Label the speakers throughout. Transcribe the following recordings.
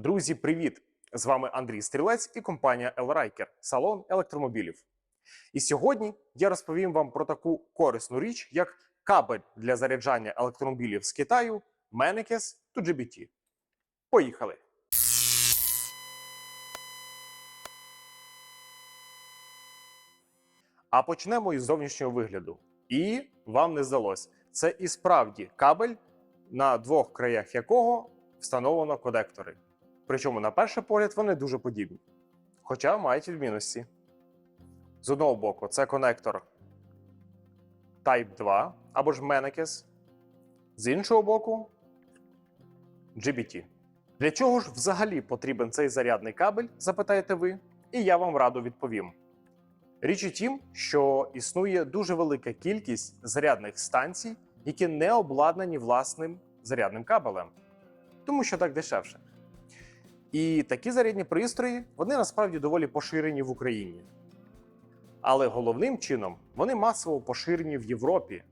Speaker 1: Друзі, привіт! З вами Андрій Стрілець і компанія Elriker – салон електромобілів. І сьогодні я розповім вам про таку корисну річ, як кабель для заряджання електромобілів з Китаю Menekes to GBT. Поїхали! А почнемо із зовнішнього вигляду. І вам не здалось, це і справді кабель, на двох краях якого встановлено конектори. Причому, на перший погляд, вони дуже подібні. Хоча мають відмінності. З одного боку, це конектор Type 2 або ж Menekes. З іншого боку, GBT. Для чого ж взагалі потрібен цей зарядний кабель, запитаєте ви, і я вам радо відповім. Річ у тім, що існує дуже велика кількість зарядних станцій, які не обладнані власним зарядним кабелем, тому що так дешевше. І такі зарядні пристрої вони насправді доволі поширені в Україні. Але головним чином вони масово поширені в Європі.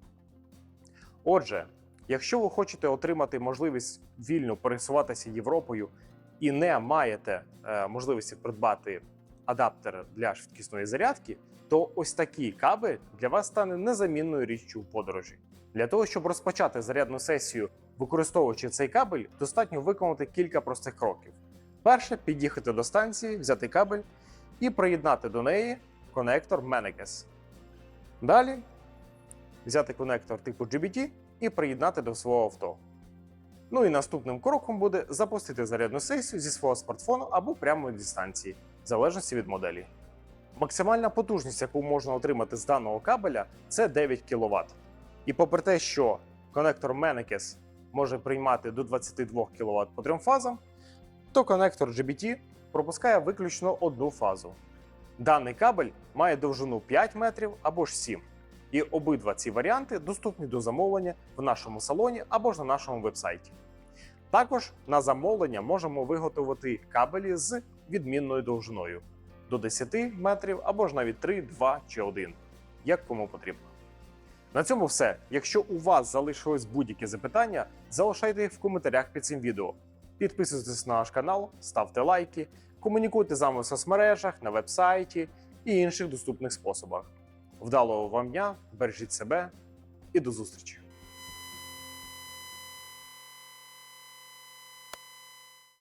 Speaker 1: Отже, якщо ви хочете отримати можливість вільно пересуватися Європою і не маєте е, можливості придбати адаптер для швидкісної зарядки, то ось такий кабель для вас стане незамінною річчю в подорожі. Для того, щоб розпочати зарядну сесію, використовуючи цей кабель, достатньо виконати кілька простих кроків. Перше під'їхати до станції, взяти кабель і приєднати до неї конектор Menekes. Далі взяти конектор типу GBT і приєднати до свого авто. Ну і наступним кроком буде запустити зарядну сесію зі свого смартфону або прямо зі станції, в залежності від моделі. Максимальна потужність, яку можна отримати з даного кабеля, це 9 кВт. І попри те, що конектор Menekes може приймати до 22 кВт по трьом фазам, то конектор GBT пропускає виключно одну фазу. Даний кабель має довжину 5 метрів або ж 7. І обидва ці варіанти доступні до замовлення в нашому салоні або ж на нашому вебсайті. Також на замовлення можемо виготовити кабелі з відмінною довжиною до 10 метрів або ж навіть 3, 2 чи 1, як кому потрібно. На цьому все. Якщо у вас залишились будь-які запитання, залишайте їх в коментарях під цим відео. Підписуйтесь на наш канал, ставте лайки, комунікуйте з нами в соцмережах, на вебсайті і інших доступних способах. Вдалого вам дня, бережіть себе і до зустрічі!